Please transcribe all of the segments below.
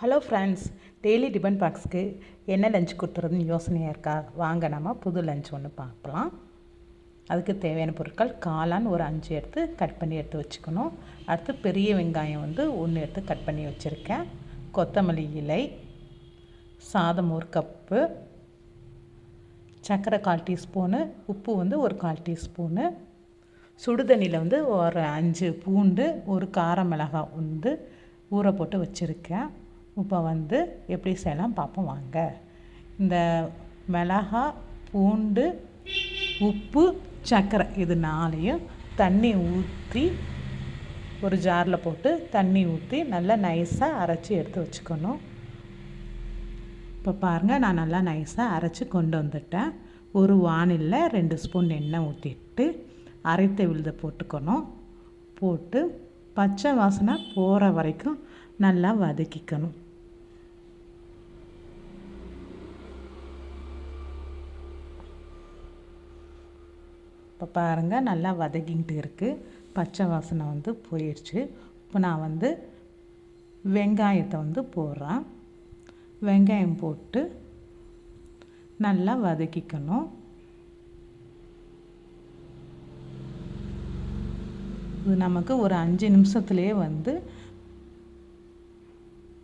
Hello friends daily tiffin பாக்ஸ்க்கு என்ன lunch கொடுத்துறதுன்னு யோசனையாக இருக்கா? வாங்க நம்ம புது லஞ்ச் ஒன்று பார்க்கலாம். அதுக்கு தேவையான பொருட்கள் காளான் ஒரு அஞ்சு எடுத்து கட் பண்ணி எடுத்து வச்சுக்கணும். அடுத்து பெரிய வெங்காயம் வந்து ஒன்று எடுத்து கட் பண்ணி வச்சுருக்கேன். கொத்தமல்லி இலை சாதம் ஒரு கப்பு சர்க்கரை கால் டீஸ்பூனு உப்பு வந்து ஒரு கால் டீஸ்பூனு சுடுதண்ணியில் வந்து ஒரு அஞ்சு பூண்டு ஒரு கார மிளகாய் வந்து ஊற போட்டு வச்சுருக்கேன். இப்போ வந்து எப்படி செய்யலாம் பார்ப்போம் வாங்க. இந்த மிளகா பூண்டு உப்பு சர்க்கரை இது நாளையும் தண்ணி ஊற்றி ஒரு ஜாரில் போட்டு தண்ணி ஊற்றி நல்லா நைஸாக அரைச்சி எடுத்து வச்சுக்கணும். இப்போ பாருங்கள் நான் நல்லா நைஸாக அரைச்சி கொண்டு வந்துட்டேன். ஒரு வானில் ரெண்டு ஸ்பூன் எண்ணெய் ஊற்றிட்டு அரைத்த விழுத போட்டுக்கணும். போட்டு பச்சை வாசனை போகிற வரைக்கும் நல்லா வதக்கிக்கணும். இப்போ பாருங்கள் நல்லா வதக்கிக்கிட்டு இருக்குது பச்சை வாசனை வந்து போயிடுச்சு. இப்போ நான் வந்து வெங்காயத்தை வந்து போடுறேன். வெங்காயம் போட்டு நல்லா வதக்கிக்கணும். இது நமக்கு ஒரு அஞ்சு நிமிஷத்துலேயே வந்து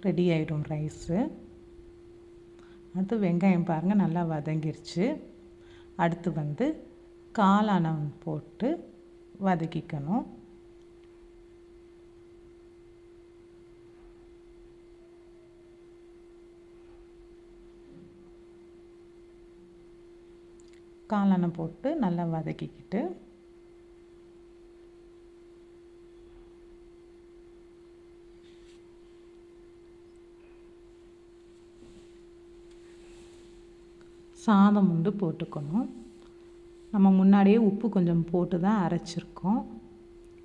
ரெடி ஆகிடும் ரைஸு. அடுத்து வெங்காயம் பாருங்கள் நல்லா வதங்கிருச்சு. அடுத்து வந்து காளானம் போட்டு வதக்கிக்கணும். காளானை போட்டு நல்லா வதக்கிக்கிட்டு சாதம் உண்டு போட்டுக்கணும். நம்ம முன்னாடியே உப்பு கொஞ்சம் போட்டு தான் அரைச்சிருக்கோம்.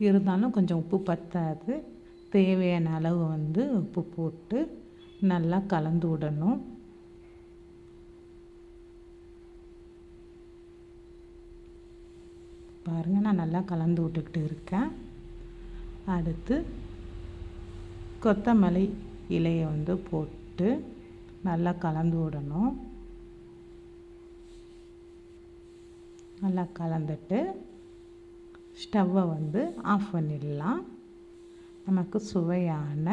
இருந்தாலும் கொஞ்சம் உப்பு பத்தாது. தேவையான அளவு வந்து உப்பு போட்டு நல்லா கலந்து விடணும். பாருங்கள் நான் நல்லா கலந்து விட்டுக்கிட்டு இருக்கேன். அடுத்து கொத்தமல்லி இலையை வந்து போட்டு நல்லா கலந்து விடணும். நல்லா கலந்துட்டு ஸ்டவ்வை வந்து ஆஃப் பண்ணிடலாம். நமக்கு சுவையான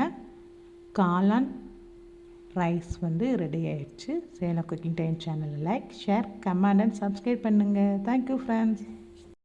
காளான் ரைஸ் வந்து ரெடி ஆயிடுச்சு. சேலம் குக்கிங் டைம் சேனலை like share comment and subscribe பண்ணுங்கள் தேங்க்யூ ஃப்ரெண்ட்ஸ்